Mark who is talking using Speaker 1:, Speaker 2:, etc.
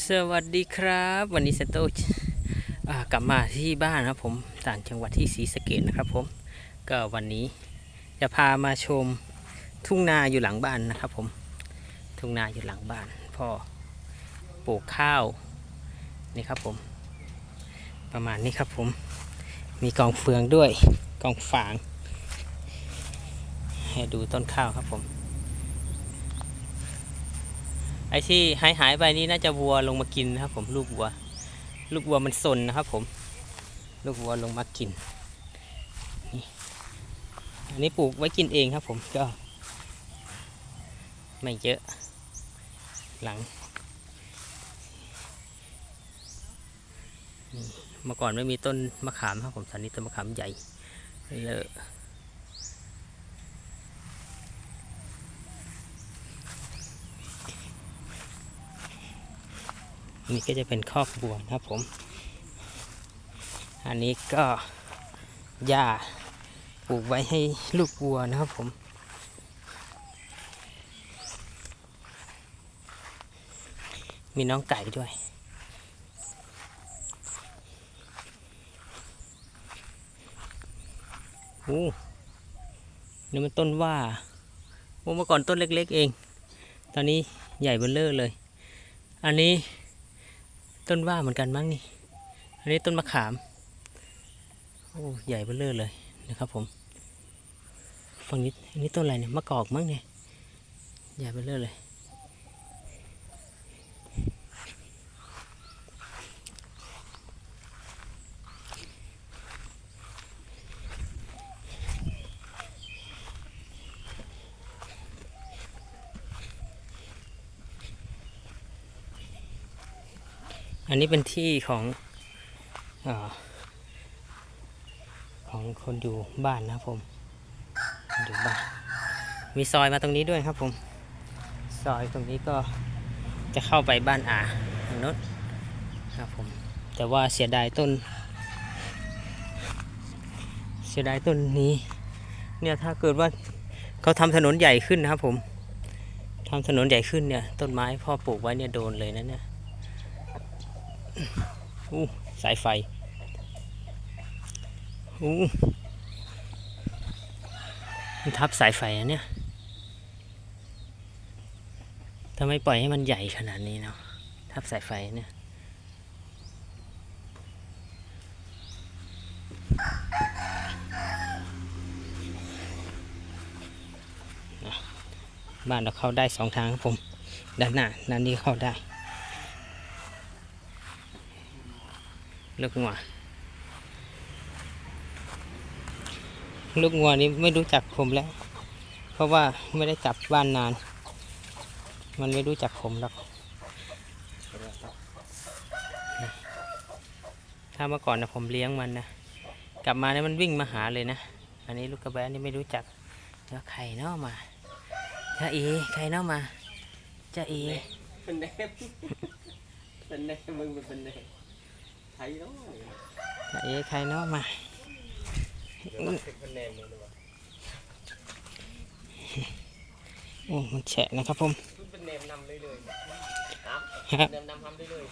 Speaker 1: สวัสดีครับ วันนี้เซโตกลับมาที่บ้านครับผมต่างจังหวัดที่ศรีสะเกดนะครับผมก็วันนี้จะพามาชมทุ่งนาอยู่หลังบ้านนะครับผมทุ่งนาอยู่หลังบ้านพ่อปลูกข้าวนี่ครับผม ประมาณนี้ครับผม มีกองเฟืองด้วยกองฝาง ให้ดูต้นข้าวครับผม ไอ้ที่หายหายไปนี่น่าจะวัวลงมากินนะครับ ผมลูกวัว ลูกวัวมันสนนะครับ ผม ลูกวัวลงมากินนี่อันนี้ปลูกไว้กินเองครับ ผมก็ ไม่เยอะ หลังเมื่อก่อนไม่มีต้นมะขามครับผมตอนนี้ต้นมะขามใหญ่เลอะ นี่ก็จะเป็นคอกบัวนะครับผม อันนี้ก็หญ้าปลูกไว้ให้ลูกวัวนะครับผม มีน้องไก่ด้วยโอ้นี่มันต้นว่าโอ้เมื่อก่อนต้นเล็ก ๆ เอง ตอนนี้ใหญ่เบ้อเร่อเลย อันนี้ ต้นว่าเหมือนกันมั้งนี่อันนี้ต้นมะขามโอ้ใหญ่เบ้อเร่อเลยนะครับผมฝั่งนี้อันนี้ต้นอะไรเนี่ยมะกอกมั้งเนี่ยใหญ่เบ้อเร่อเลย อันนี้เป็นที่ของอของคนอยู่บ้านนะครับผมอยู่บ้าน มีซอยมาตรงนี้ด้วยครับผม ซอยตรงนี้ก็จะเข้าไปบ้านอาทางโน้นครับผม แต่ว่าเสียดายต้น เสียดายต้นนี้ เนี่ยถ้าเกิดว่าเขาทำถนนใหญ่ขึ้นนะครับผมทำถนนใหญ่ขึ้นเนี่ยต้นไม้พ่อปลูกไว้เนี่ยโดนเลยนะเนี่ย อู้สายไฟอู้มันทับสายไฟอะเนี่ยทำไมปล่อยให้มันใหญ่ขนาดนี้เนาะทับสายไฟเนี่ยบ้านเราเข้าได้สองทางครับผม ด้านหน้าด้านนี้เข้าได้ ลูกงัวลูกงัวนี้ไม่รู้จักผมแล้ว เพราะว่าไม่ได้กลับบ้านนาน มันไม่รู้จักผมหรอกถ้าเมื่อก่อนนะผมเลี้ยงมันนะกลับมาเนี่ยมันวิ่งมาหาเลยนะ อันนี้ลูกกระแบะนี่ไม่รู้จักแล้วใครเนาะมาจ้าเอใครเนาะมาจ้าเอ
Speaker 2: เป็นแนมเป็นแนมมึงเป็นแนม ไทยเนาะ
Speaker 1: จ้าเอใครเนาะมา
Speaker 2: เดี๋ยวมันเป็นแนมมึงเลยวะ
Speaker 1: โอ้มันแฉะนะครับผม
Speaker 2: คุณเป็นแนมนำเลยเลยครับ
Speaker 1: ฮะ
Speaker 2: แนมนำทำได้เลย